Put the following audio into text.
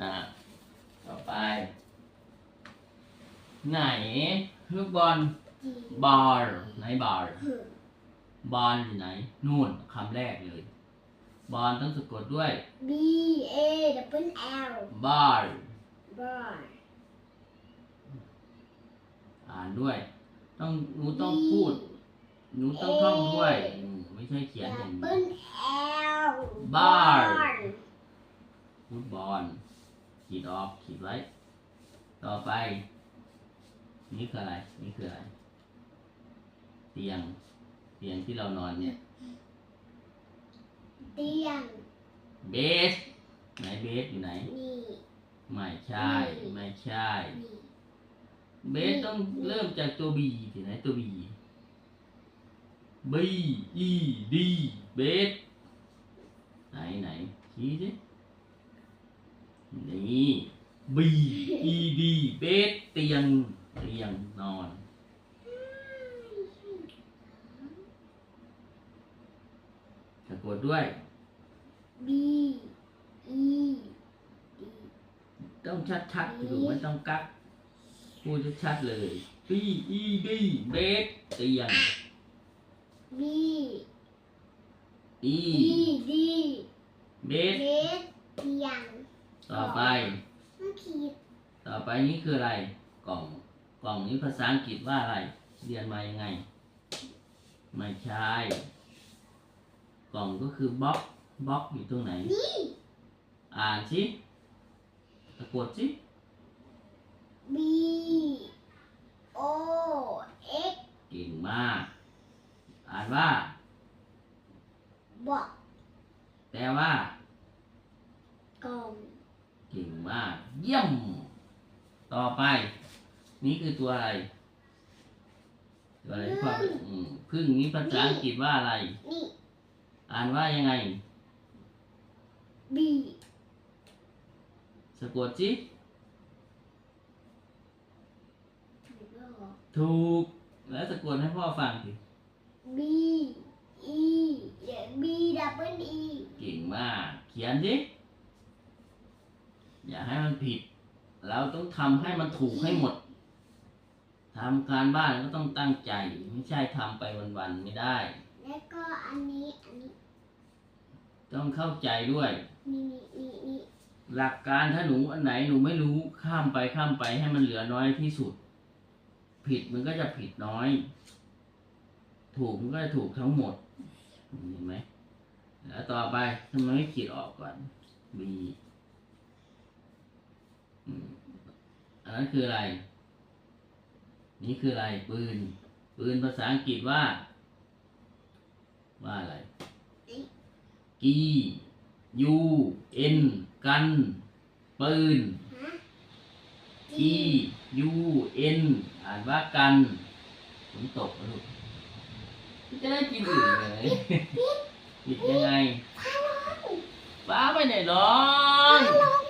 อ่าต่อไป ไหนลูกบอลจีบอลไหนบอลบอลอยู่ไหน นู่นคำแรกเลย บอลต้องสะกดด้วย B A double L บอล ball อ่านด้วย ต้องหนูต้องพูดหนูต้องท่องด้วยอืมไม่ใช่เขียนอย่างนี้ double L Ball ฟุตบอล ขีดออกขีดไว้ ต่อไป นี่คืออะไร นี่คืออะไร เตียง เตียงที่เรานอนเนี่ย เตียง เบส ไหนเบสอยู่ไหน นี่ไม่ใช่ ไม่ใช่นี่เบสต้องเริ่มจากตัว B ที่ไหนตัว B B E D เบสไหนไหนชี้สิ นี่ B E D เบสเตียงเตียงนอน สะกดด้วย B E D ต้องชัดๆถูกไม่ต้องกักพูดชัดๆเลย B E D เบสเตียง B E E D เบสเบสเตียง ต่อไปมาขีดต่อไปนี้คืออะไร กล่อง กล่องนี้ภาษาอังกฤษว่าอะไร เรียนมายังไง ไม่ใช่ กล่องก็คือบล็อกบล็อกอยู่ตรงไหน นี่อ่านสิสะกดสิ B O X เก่งมาก อ่านว่า บอกแปลว่า กล่อง เก่งมาก เยี่ยม ต่อไป นี่คือตัวอะไร ตัวอะไรที่พ่ออืมพึ่งนี้ภาษาอังกฤษว่าอะไร นี่ อ่านว่ายังไง B สะกดสิถูกแล้วเหรอถูก แล้วสะกดให้พ่อฟังสิ B E เดี๋ยว B double E เก่งมาก เขียนสิอย่า ให้มันผิด เราต้องทำให้มันถูกให้หมดทำการบ้านก็ต้องตั้งใจ ไม่ใช่ทำไปวันๆไม่ได้ แล้วก็อันนี้อันนี้ ต้องเข้าใจด้วยนี่นี่นี่หลักการถ้าหนูอันไหนหนูไม่รู้ข้ามไปข้ามไปให้มันเหลือน้อยที่สุด ผิดมันก็จะผิดน้อย ถูกมันก็จะถูกทั้งหมดเห็นไหมแล้วต่อไปทำไมไม่ขีดออกก่อน B อืมอั นนั้นคืออะไร นี่คืออะไร ปืน ปืนภาษาอังกฤษว่า ว่าอะไรกียูเอ็นกัน ปืนฮะ G U N อ่านว่ากันฝนตกนะลูกจะได้กินอื่นเลยปิดยังไงฟ้าไปไหนร้อนลอง